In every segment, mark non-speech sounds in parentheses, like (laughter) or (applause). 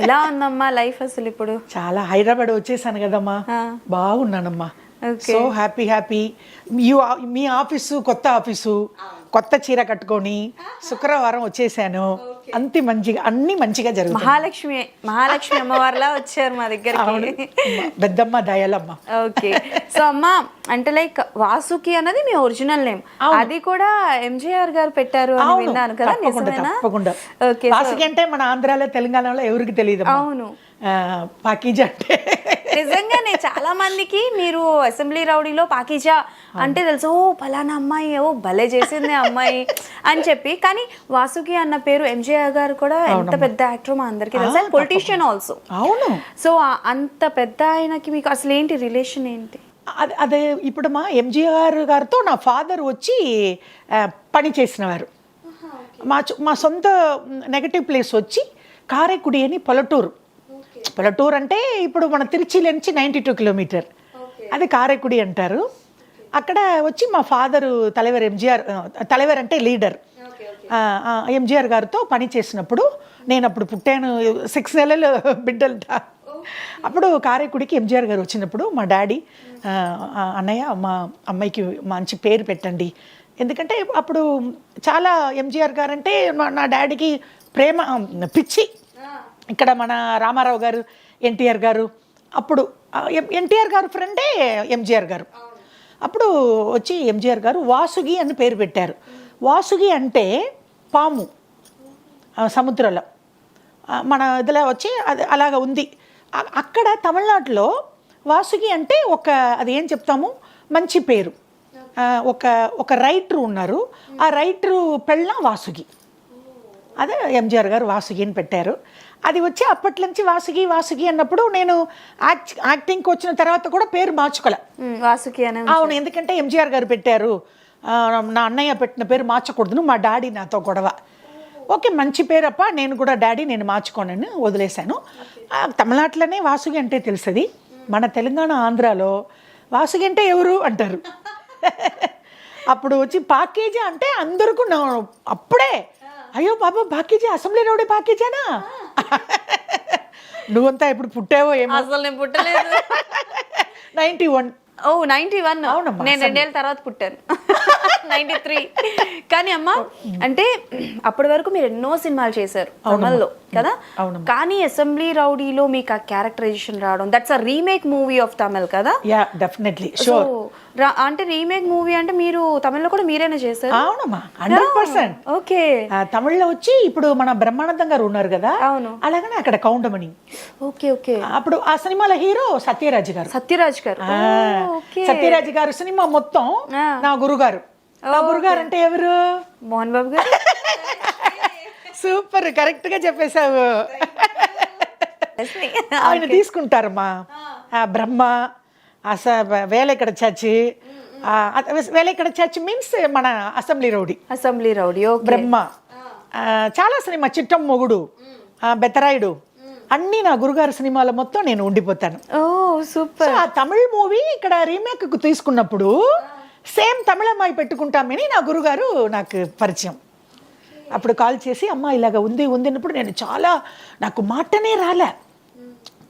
ఎలా ఉందమ్మా లైఫ్ అసలు ఇప్పుడు? చాలా హైదరాబాద్ వచ్చేసాను కదమ్మా. బాగున్నానమ్మా. సో హ్యాపీ హ్యాపీ మీ ఆఫీసు కొత్త ఆఫీసు? కొత్త చీర కట్టుకొని శుక్రవారం వచ్చేసాను. అంతి మంచిగా అన్ని మంచిగా జరుగుతుంది. మహాలక్ష్మి మహాలక్ష్మి అమ్మవారిలా వచ్చారు మా దగ్గరికి. పెద్దమ్మ దయాలమ్మ. ఓకే. సో అమ్మ అంటే లైక్ వాసుకి అన్నది మీ ఒరిజినల్ నేమ్. అది కూడా ఎంజీఆర్ గారు పెట్టారు అని విన్నాను కదా నిజమేనా? తప్పకుండా. ఓకే వాసుకి అంటే మన ఆంధ్రాలో తెలంగాణలో ఎవరికి తెలియదు అవును. పాకీజ అంటే నిజంగానే చాలా మందికి మీరు అసెంబ్లీ రౌడీలో పాకిజా అంటే తెలుసు ఓ పలానా అమ్మాయి ఓ భలే చేసింది అమ్మాయి అని చెప్పి. కానీ వాసుకి అన్న పేరు ఎంజీఆర్ గారు కూడా ఎంత పెద్ద యాక్టర్ మా అందరికీ తెలుసు? పొలిటీషియన్ ఆల్సో అవును. సో అంత పెద్ద ఆయనకి మీకు అసలు ఏంటి రిలేషన్ ఏంటి? అది అదే ఇప్పుడు మా ఎంజీఆర్ గారితో నా ఫాదర్ వచ్చి పని చేసినవారు. మా మా సొంత నెగటివ్ ప్లేస్ వచ్చి కారైకుడి అని పొలటూరు పొలటూరు అంటే ఇప్పుడు మన తిరుచిలో నుంచి నైంటీ టూ కిలోమీటర్. అది కారైకుడి అంటారు. అక్కడ వచ్చి మా ఫాదరు తలవేరు ఎంజీఆర్ తలవేరు అంటే లీడర్. ఎంజీఆర్ గారితో పని చేసినప్పుడు నేను అప్పుడు పుట్టాను సిక్స్ నెలలు బిడ్డలట. అప్పుడు కారైకుడికి ఎంజీఆర్ గారు వచ్చినప్పుడు మా డాడీ అన్నయ్య మా అమ్మాయికి మంచి పేరు పెట్టండి. ఎందుకంటే అప్పుడు చాలా ఎంజీఆర్ గారు అంటే మా- నా డాడీకి ప్రేమ పిచ్చి ఇక్కడ మన రామారావు గారు ఎన్టీఆర్ గారు అప్పుడు ఎన్టీఆర్ గారు ఫ్రెండే ఎంజీఆర్ గారు. అప్పుడు వచ్చి ఎంజీఆర్ గారు వాసుగి అని పేరు పెట్టారు. వాసుగి అంటే పాము సముద్రంలో. మన ఇదిలో వచ్చి అది అలాగ ఉంది. అక్కడ తమిళనాడులో వాసుగి అంటే ఒక అది ఏం చెప్తాము? మంచి పేరు. ఒక ఒక రైటరు ఉన్నారు. ఆ రైటరు పెళ్ళ వాసుగి. అదే ఎంజిఆర్ గారు వాసుగి అని పెట్టారు. అది వచ్చి అప్పటి నుంచి వాసుగి వాసుగి అన్నప్పుడు నేను యాక్ట్ యాక్టింగ్కి వచ్చిన తర్వాత కూడా పేరు మార్చుకోలే. వాసుకి అనే అవును ఎందుకంటే ఎంజిఆర్ గారు పెట్టారు. నా అన్నయ్య పెట్టిన పేరు మార్చకూడదును మా డాడీ నాతో గొడవ. ఓకే మంచి పేరప్ప నేను కూడా డాడీ నేను మార్చుకోనని వదిలేశాను. ఆ, తమిళనాడులోనే వాసుగి అంటే తెలుస్తుంది మన తెలంగాణ ఆంధ్రాలో వాసుగి అంటే ఎవరు అంటారు. (laughs) అప్పుడు వచ్చి పాకేజీ అంటే అందరికీ అప్పుడే అయ్యో బాబా పాకేజీ అసెంబ్లీ రోడే పాకేజానా (laughs) నువ్వంతా ఇప్పుడు పుట్టావో ఏమో. అసలు నేను పుట్టలేదు. (laughs) Ninety one. ఓ నైన్టీ వన్. అవునమ్మా, నేను రెండేళ్ళ తర్వాత పుట్టాను. (laughs) Ninety three. కానీ అమ్మ అంటే అప్పటి వరకు మీరు ఎన్నో సినిమాలు చేశారు తమిళ్ళో. కదా. కానీ అసెంబ్లీ రౌడీలో మీకు ఆ క్యారెక్టరైజేషన్ రావడం that's uh remake movie of Tamil కదా? యా డెఫినెట్లీ షూర్ అంటే రీమేక్ మూవీ అంటే మీరు తమిళ్ళో కూడా మీరేనా చేశారు? అవునమ్మా హండ్రెడ్ పర్సెంట్ ఓకే తమిళ్ళో వచ్చి ఇప్పుడు మన బ్రహ్మానందం గారు ఉన్నారు కదా? అవును. అలాగనే అక్కడ కౌంటమణి ఓకే ఓకే అప్పుడు ఆ సినిమాలో హీరో సత్యరాజ్ గారు. సత్యరాజ్ గారు. ఓకే సత్యరాజ్ గారు సినిమా మొత్తం. నా గురుగారు. నా గురుగారు అంటే ఎవరు? మోహన్ బాబు గారు. (laughs) సూపర్ కరెక్ట్గా చెప్పేశావు. ఆయన తీసుకుంటారమ్మా. ఆ బ్రహ్మ అస వేలెక్కడ చర్చి ఆ, అత- వేలెక్కడ చర్చ్ మీన్స్ మన assembly rowdy. Assembly rowdy Brahma. ఆ, చాలా సినిమా చిట్టం మొగుడు ఆ, బెత్తరాయుడు. అన్నీ నా గురుగారు సినిమాల మొత్తం నేను ఉండిపోతాను. ఓ super so uh Tamil movie ఇక్కడ రీమేక్ తీసుకున్నప్పుడు సేమ్ తమిళ అమ్మాయి పెట్టుకుంటామని నా గురుగారు నాకు పరిచయం. అప్పుడు కాల్ చేసి అమ్మ ఇలాగ ఉంది ఉంది అన్నప్పుడు నేను చాలా నాకు మాటనే రాలే.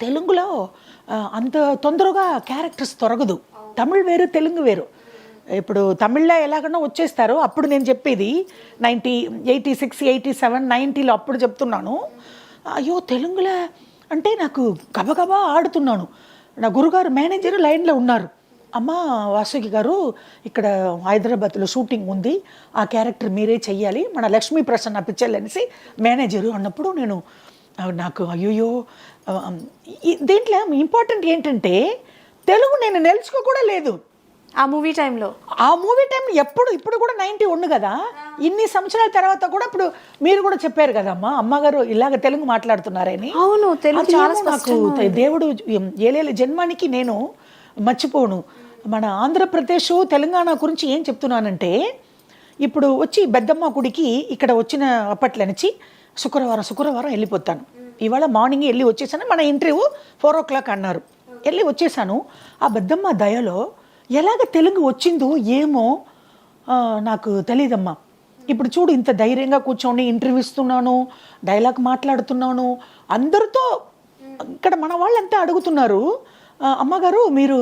తెలుగులో అంత తొందరగా క్యారెక్టర్స్ తొరగదు. తమిళ్ వేరు తెలుగు వేరు. ఇప్పుడు తమిళ్ళో ఎలాగన్నా వచ్చేస్తారు. అప్పుడు నేను చెప్పేది ninety eighty six eighty seven నైంటీలో అప్పుడు చెప్తున్నాను. అయ్యో తెలుగులో అంటే నాకు గబగబా ఆడుతున్నాను. నా గురుగారు మేనేజర్ లైన్లో ఉన్నారు. అమ్మ వాసుకి గారు ఇక్కడ హైదరాబాద్లో షూటింగ్ ఉంది. ఆ క్యారెక్టర్ మీరే చెయ్యాలి. మన లక్ష్మీ ప్రసన్న పిక్చర్లు అనేసి మేనేజరు అన్నప్పుడు నేను నాకు అయ్యోయో దీంట్లో ఇంపార్టెంట్ ఏంటంటే తెలుగు నేను నేర్చుకో కూడా లేదు. ఆ మూవీ టైంలో. ఆ మూవీ టైం ఎప్పుడు ఇప్పుడు కూడా నైంటీ ఉండు కదా? ఇన్ని సంవత్సరాల తర్వాత కూడా ఇప్పుడు మీరు కూడా చెప్పారు కదమ్మా అమ్మగారు ఇలాగ తెలుగు మాట్లాడుతున్నారని. అవును తెలుగు చాలా నాకు దేవుడు ఏలేల జన్మానికి నేను మర్చిపోను. మన ఆంధ్రప్రదేశ్ తెలంగాణ గురించి ఏం చెప్తున్నానంటే ఇప్పుడు వచ్చి బెద్దమ్మ గుడికి ఇక్కడ వచ్చిన అప్పట్లో శుక్రవారం శుక్రవారం వెళ్ళిపోతాను. ఇవాళ మార్నింగ్ వెళ్ళి వచ్చేసాను. మన ఇంటర్వ్యూ ఫోర్ ఓ క్లాక్ అన్నారు. వెళ్ళి వచ్చేసాను. ఆ బెద్దమ్మ దయలో ఎలాగ తెలుగు వచ్చిందో ఏమో నాకు తెలియదమ్మా ఇప్పుడు చూడు ఇంత ధైర్యంగా కూర్చొని ఇంటర్వ్యూ ఇస్తున్నాను డైలాగ్ మాట్లాడుతున్నాను. అందరితో ఇక్కడ మన వాళ్ళంతా అడుగుతున్నారు అమ్మగారు మీరు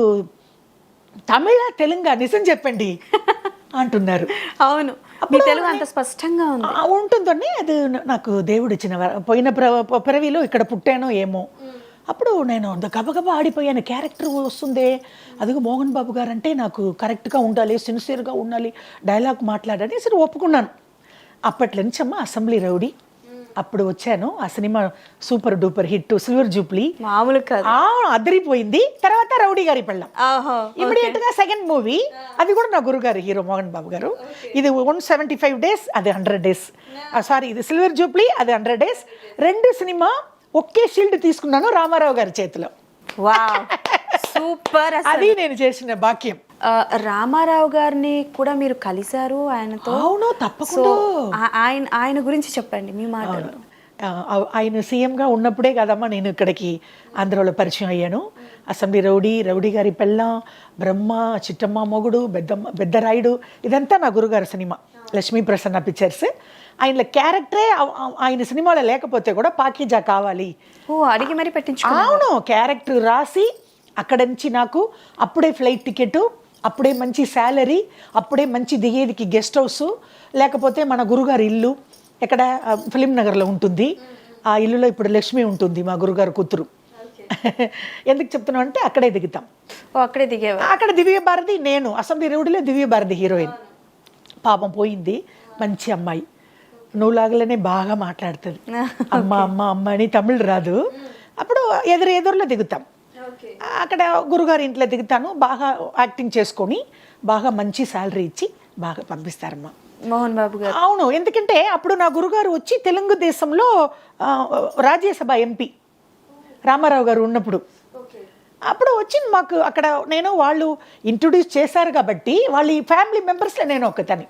తమిళ తెలంగా నిజం చెప్పండి (laughs) అంటున్నారు. అవును. మీ తెలుగు అంత స్పష్టంగా ఉంది. ఉంటుందని అది నాకు దేవుడు ఇచ్చిన. పోయిన ప్ర పిరవిలో ఇక్కడ పుట్టానో ఏమో. అప్పుడు నేను అంత గబగబా ఆడిపోయాను. క్యారెక్టర్ వస్తుందే. అదిగో మోహన్ బాబు గారు అంటే నాకు కరెక్ట్గా ఉండాలి సిన్సియర్గా ఉండాలి డైలాగ్ మాట్లాడాలి సరే ఒప్పుకున్నాను. అప్పటి నుంచి అమ్మ అసెంబ్లీ రౌడీ. అప్పుడు వచ్చాను. ఆ cinema super duper hit. Silver jubilee మామూలు అదిరిపోయింది. తర్వాత రౌడీ గారి పెళ్ళం. ఇమీడియట్గా సెకండ్ మూవీ అది కూడా నా గురుగారు హీరో మోహన్ బాబు గారు. ఇది వన్ సెవెంటీ ఫైవ్ డేస్ అది హండ్రెడ్ డేస్ సారీ ఇది సిల్వర్ జూప్లీ అది హండ్రెడ్ డేస్ రెండు సినిమా ఒకే షీల్డ్ తీసుకున్నాను రామారావు గారి చేతిలో. వావ్. సూపర్ (laughs) అది నేను చేసిన భాగ్యం. రామారావు గారిని కూడా మీరు కలిశారు ఆయనతో? అవును తప్పకుండా. ఆయన ఆయన గురించి చెప్పండి మీ మాటలు ఆ- ఆయన సీఎంగా ఉన్నప్పుడే కదమ్మా నేను ఇక్కడికి ఆంధ్రలో పరిచయం అయ్యాను. అసెంబ్లీ రౌడీ రౌడీ గారి పెళ్ళం బ్రహ్మ చిట్టమ్మ మొగుడు పెద్దమ్మ పెద్దరాయుడు ఇదంతా నా గురుగారి సినిమా. లక్ష్మీ ప్రసన్న పిక్చర్స్. ఆయన క్యారెక్టరే ఆయన సినిమాలో లేకపోతే కూడా పాకీజా కావాలి. ఓ అడిగి మరి పెట్టించు అవును క్యారెక్టర్ రాసి అక్కడ నుంచి నాకు అప్పుడే ఫ్లైట్ టికెట్ అప్పుడే మంచి శాలరీ అప్పుడే మంచి దిగేదికి గెస్ట్ హౌస్ లేకపోతే మన గురుగారి ఇల్లు. ఎక్కడ ఫిలిం నగర్లో ఉంటుంది. ఆ ఇల్లులో ఇప్పుడు లక్ష్మి ఉంటుంది మా గురుగారు కూతురు. (laughs) ఎందుకు చెప్తున్నాం అంటే అక్కడే దిగుతాం. ఓ అక్కడే దిగేవారు అక్కడ దివ్య భారతి నేను. అసెంబ్లీ రోడ్డులో దివ్య భారతి హీరోయిన్. పాపం పోయింది. మంచి అమ్మాయి. నువ్వు లాగలనే బాగా మాట్లాడుతుంది. (laughs) అమ్మ అమ్మ అమ్మ అని తమిళ్ రాదు. అప్పుడు ఎదురు ఎదురులో దిగుతాం. అక్కడ గురుగారి ఇంట్లో దిగుతాను. బాగా యాక్టింగ్ చేసుకొని బాగా మంచి శాలరీ ఇచ్చి బాగా పంపిస్తారమ్మా. మోహన్ బాబు గారు. అవును ఎందుకంటే అప్పుడు నా గురుగారు వచ్చి తెలుగుదేశంలో రాజ్యసభ ఎంపీ రామారావు గారు ఉన్నప్పుడు. అప్పుడు వచ్చి మాకు అక్కడ నేను వాళ్ళు ఇంట్రొడ్యూస్ చేశారు కాబట్టి వాళ్ళ ఈ ఫ్యామిలీ మెంబర్స్లో నేను ఒకతని.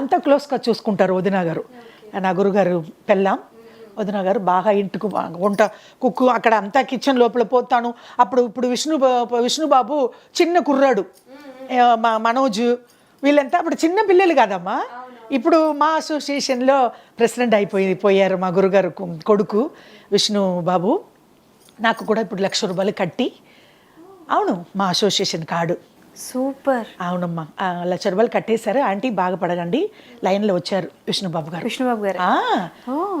అంత క్లోజ్గా చూసుకుంటారు వదిన గారు. నా గురుగారు పెళ్ళాం. వదిన గారు బాగా ఇంటికి వంట కుక్కు అక్కడ అంతా కిచెన్ లోపల పోతాను. అప్పుడు ఇప్పుడు విష్ణు విష్ణుబాబు చిన్న కుర్రాడు. మా మనోజ్ వీళ్ళంతా అప్పుడు చిన్న పిల్లలు కాదమ్మా. ఇప్పుడు మా అసోసియేషన్లో ప్రెసిడెంట్ అయిపోయి పోయారు మా గురుగారు కొడుకు విష్ణు బాబు నాకు కూడా ఇప్పుడు లక్ష రూపాయలు కట్టి. అవును మా అసోసియేషన్ కార్డు సూపర్. అవునమ్మా. లక్ష రూపాయలు కట్టేశారు. ఆంటీ బాగా పడగండి లైన్లో వచ్చారు విష్ణుబాబు గారు. విష్ణుబాబు గారు.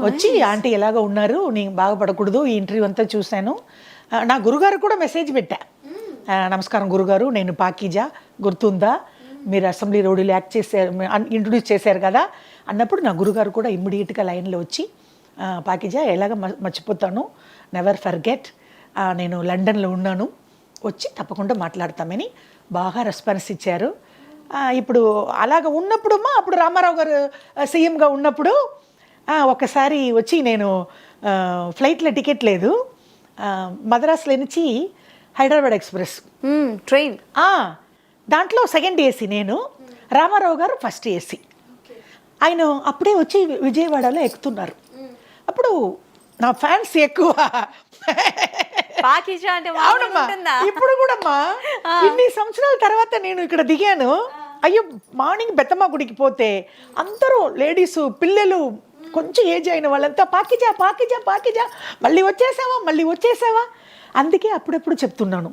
వచ్చి ఆంటీ ఎలాగ ఉన్నారు నేను బాగుపడకూడదు ఈ ఇంటర్వ్యూ అంతా చూశాను. నా గురుగారు కూడా మెసేజ్ పెట్టా. నమస్కారం గురుగారు నేను పాకీజా గుర్తుందా? మీరు అసెంబ్లీ రోడ్డులో యాక్ట్ చేశారు ఇంట్రొడ్యూస్ చేశారు కదా? అన్నప్పుడు నా గురుగారు కూడా ఇమ్మీడియట్గా లైన్లో వచ్చి పాకీజా ఎలాగ మర్చిపోతాను? Never forget. నేను లండన్లో ఉన్నాను. వచ్చి తప్పకుండా మాట్లాడతామని బాగా రెస్పాన్స్ ఇచ్చారు. ఇప్పుడు అలాగ ఉన్నప్పుడు మా అప్పుడు రామారావు గారు సీఎంగా ఉన్నప్పుడు ఒకసారి వచ్చి నేను ఫ్లైట్లో టికెట్ లేదు. మద్రాసులో నుంచి హైదరాబాద్ ఎక్స్ప్రెస్. ట్రైన్. దాంట్లో సెకండ్ ఏసీ నేను రామారావు గారు ఫస్ట్ ఏసీ. ఆయన అప్పుడే వచ్చి విజయవాడలో ఎక్కుతున్నారు. అప్పుడు నా ఫ్యాన్స్ ఎక్కువ. పాకిజా అంటే ఇప్పుడు కూడా అమ్మా ఇన్ని సంవత్సరాల తర్వాత నేను ఇక్కడ దిగాను. అయ్యో మార్నింగ్ బెత్తమ్మ గుడికి పోతే అందరూ లేడీస్ పిల్లలు కొంచెం ఏజ్ అయిన వాళ్ళంతా పాకిజా పాకిజా పాకిజా మళ్ళీ వచ్చేసావా మళ్ళీ వచ్చేసావా? అందుకే అప్పుడప్పుడు చెప్తున్నాను.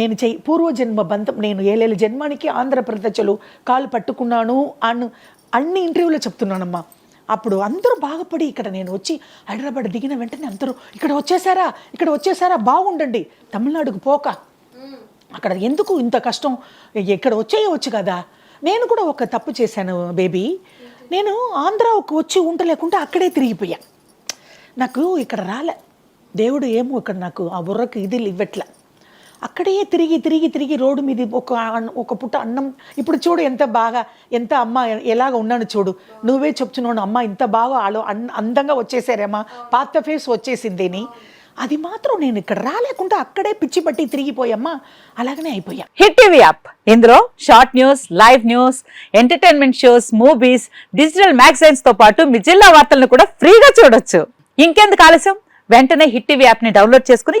నేను చెయ్యి పూర్వజన్మ బంధం నేను ఏలేళ్ళ జన్మానికి ఆంధ్రప్రదేశ్లో కాలు పట్టుకున్నాను అను అన్ని ఇంటర్వ్యూలో చెప్తున్నానమ్మా. అప్పుడు అందరూ బాగుపడి ఇక్కడ నేను వచ్చి హైదరాబాద్ దిగిన వెంటనే అందరూ ఇక్కడ వచ్చేసారా? ఇక్కడ వచ్చేసారా? బాగుండండి. తమిళనాడుకు పోక. అక్కడ ఎందుకు ఇంత కష్టం? ఇక్కడ వచ్చేయవచ్చు కదా. నేను కూడా ఒక తప్పు చేశాను బేబీ. నేను ఆంధ్రాకు వచ్చి ఉండలేకుండా అక్కడే తిరిగిపోయా. నాకు ఇక్కడ రాలే. దేవుడు ఏమో ఇక్కడ నాకు ఆ బుర్రకు ఇది ఇవ్వట్లే. అక్కడే తిరిగి తిరిగి తిరిగి రోడ్డు మీద ఒక ఒక పుట్ట అన్నం. ఇప్పుడు చూడు ఎంత బాగా ఎంత అమ్మ ఎలాగ ఉన్నాను చూడు. నువ్వే చెప్తున్నాను అమ్మ ఇంత బాగా ఆలో అన్- అందంగా వచ్చేసారేమ్మా పాత ఫేస్ వచ్చేసిందేని అది మాత్రం నేను ఇక్కడ రాలేకుండా అక్కడే పిచ్చి పట్టి తిరిగిపోయమ్మా. అలాగనే అయిపోయా. Hit TV app. ఇందులో short news live news entertainment shows movies digital మ్యాగజైన్స్తో పాటు మీ జిల్లా వార్తలను కూడా ఫ్రీగా చూడొచ్చు. ఇంకెందుకు ఆలస్యం? వెంటనే హిట్ టీవీ యాప్ని డౌన్లోడ్ చేసుకుని